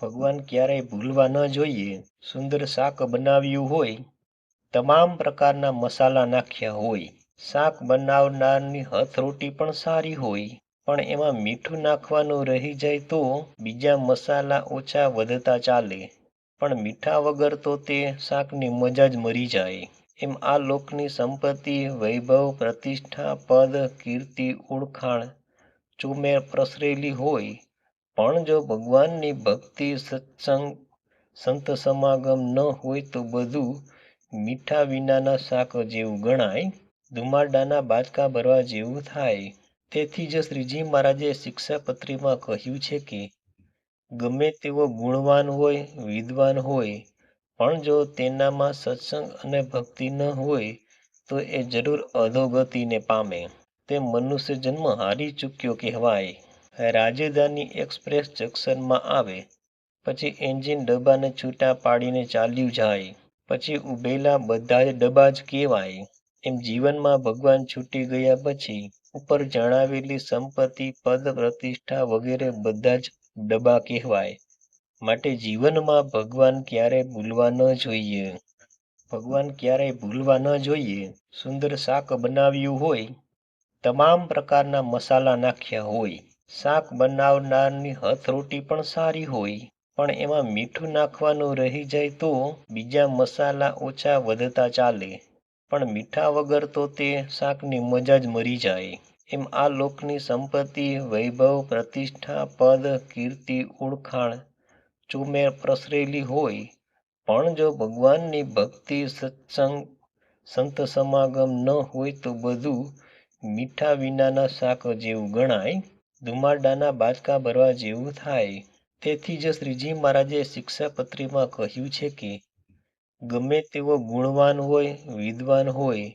ભગવાન ક્યારેય ભૂલવા ન જોઈએ, સુંદર શાક બનાવ્યું હોય, તમામ પ્રકારના મસાલા નાખ્યા હોય, શાક બનાવનારની હથરોટી પણ સારી હોય, પણ એમાં મીઠું નાખવાનું રહી જાય તો બીજા મસાલા ઓછા વધતા ચાલે, પણ મીઠા વગર તો તે શાકની મજા જ મરી જાય. એમ આ લોકની સંપત્તિ, વૈભવ, પ્રતિષ્ઠા, પદ, કીર્તિ, ઓળખાણ ચોમેર પ્રસરેલી હોય પણ જો ભગવાનની ભક્તિ સત્સંગ, સંત સમાગમ ન હોય તો બધું મીઠા વિનાના શાક જેવું ગણાય, ધુમાડાના બાચકા ભરવા જેવું થાય. તેથી જ શ્રીજી મહારાજે શિક્ષાપત્રીમાં કહ્યું છે કે, ગમે તેવો ગુણવાન હોય, વિદ્વાન હોય, પણ જો તેનામાં સત્સંગ અને ભક્તિ ન હોય, તો એ જરૂર અધોગતિને પામે. તે મનુષ્ય જન્મ હારી ચૂક્યો કહેવાય. રાજધાની એક્સપ્રેસ જંકશનમાં આવે, પછી એન્જિન ડબ્બાને છૂટા પાડીને ચાલ્યું જાય, પછી ઉભેલા બધા જ ડબ્બા જ કહેવાય. એમ જીવનમાં ભગવાન છૂટી ગયા પછી ઉપર જણાવેલી સંપત્તિ, પદ, પ્રતિષ્ઠા વગેરે બધા જ ડબ્બા કહેવાય. માટે જીવનમાં ભગવાન ક્યારે ભૂલવા ન જોઈએ. ભગવાન ક્યારેય ભૂલવા ન જોઈએ. સુંદર શાક બનાવ્યું હોય, તમામ પ્રકારના મસાલા નાખ્યા હોય શાક બનાવનારની હથરોટી પણ સારી હોય, પણ એમાં મીઠું નાખવાનું રહી જાય તો બીજા મસાલા ઓછા વધતા ચાલે. પણ મીઠા વગર તો તે શાકની મજા જ મરી જાય. એમ આ લોકની સંપત્તિ, વૈભવ, પ્રતિષ્ઠા, પદ, કીર્તિ, ઓળખાણ ચોમેર પ્રસરેલી હોય, પણ જો ભગવાનની ભક્તિ, સત્સંગ, સંત સમાગમ ન હોય તો બધું મીઠા વિનાના શાક જેવું ગણાય. ધુમાડાના બાચકા ભરવા જેવું થાય. તેથી જ શ્રીજી મહારાજે શિક્ષાપત્રીમાં કહ્યું છે કે, ગમે તેવો ગુણવાન હોય, વિદ્વાન હોય,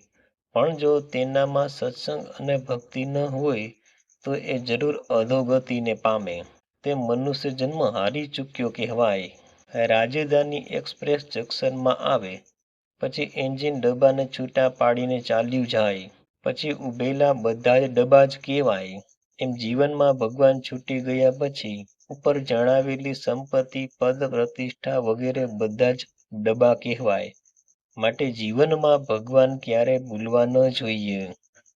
પણ જો તેનામાં સત્સંગ અને ભક્તિ ન હોય, તો એ જરૂર અધોગતિને પામે. તે મનુષ્ય જન્મ હારી ચૂક્યો કહેવાય. રાજધાની એક્સપ્રેસ જંક્શનમાં આવે. પછી એન્જિન ડબ્બાને છૂટા પાડીને ચાલ્યું જાય. પછી ઉભેલા બધા જ ડબ્બા જ કહેવાય. એમ જીવનમાં ભગવાન છૂટી ગયા પછી ઉપર જણાવેલી સંપત્તિ, પદ, પ્રતિષ્ઠા વગેરે બધા જ ડબા કહેવાય. માટે જીવનમાં ભગવાન ક્યારે ભૂલવા ન જોઈએ.